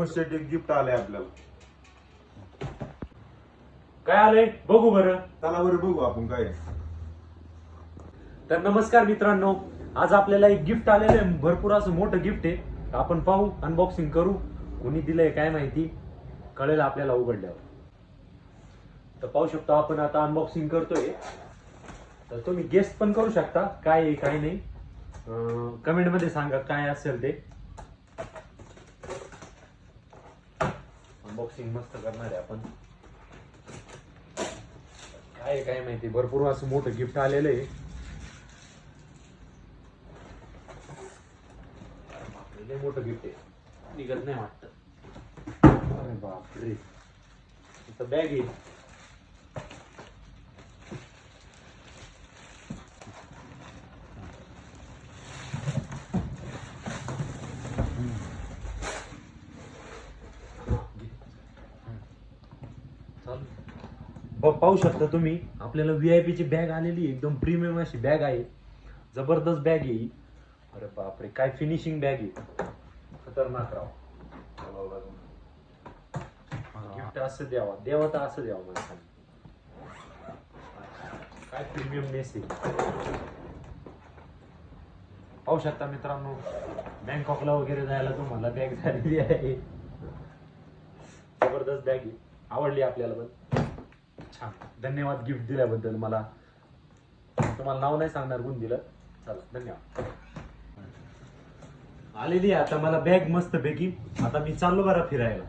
समस्या एक गिफ्ट आलंय आपल्याला. काय आलंय? बघू बरं. चला बरं बघू आपण काय आहे. तर नमस्कार मित्रांनो आज आपल्याला एक गिफ्ट आलेलं आहे. भरपूर असं मोठं गिफ्ट आहे. आपण पाहू अनबॉक्सिंग करू. कोणी दिलंय काय माहिती? कळेल आपल्याला उघडल्यावर. तर पाहू शकतो आपण आता अनबॉक्सिंग करतोय. तर तुम्ही गेस्ट पण करू शकता काय आहे काय नाही. कमेंटमध्ये सांगा काय असेल ते. अनबॉक्सिंग मस्त करणार आहे आपण. काय काय माहिती भरपूर असं मोठं गिफ्ट आलेलं आहे. मोठं गिफ्ट आहे. निघत नाही वाटत. अरे बापरे. बॅग आहे. पाहू शकता तुम्ही आपल्याला व्ही आय ची बॅग आलेली एकदम प्रीमियम अशी बॅग आहे. जबरदस्त बॅग आहे अरे बापरे काय फिनिशिंग बॅग आहे. खतरनाक राव. गिफ्ट असं द्यावा. द्यावा तर असं द्यावा माणसाने. काय प्रीमियम नेस आहे. पाहू शकता मित्रांनो बँकॉकला वगैरे जायला तुम्हाला बॅग झालेली आहे. जबरदस्त बॅग आहे. आवडली आपल्याला पण. छान. धन्यवाद गिफ्ट दिल्याबद्दल मला. तुम्हाला नाव नाही सांगणार गुण दिलं. चला धन्यवाद. आलेली आहे आता मला बॅग मस्त पैकी आता मी चाललो बरं फिरायला.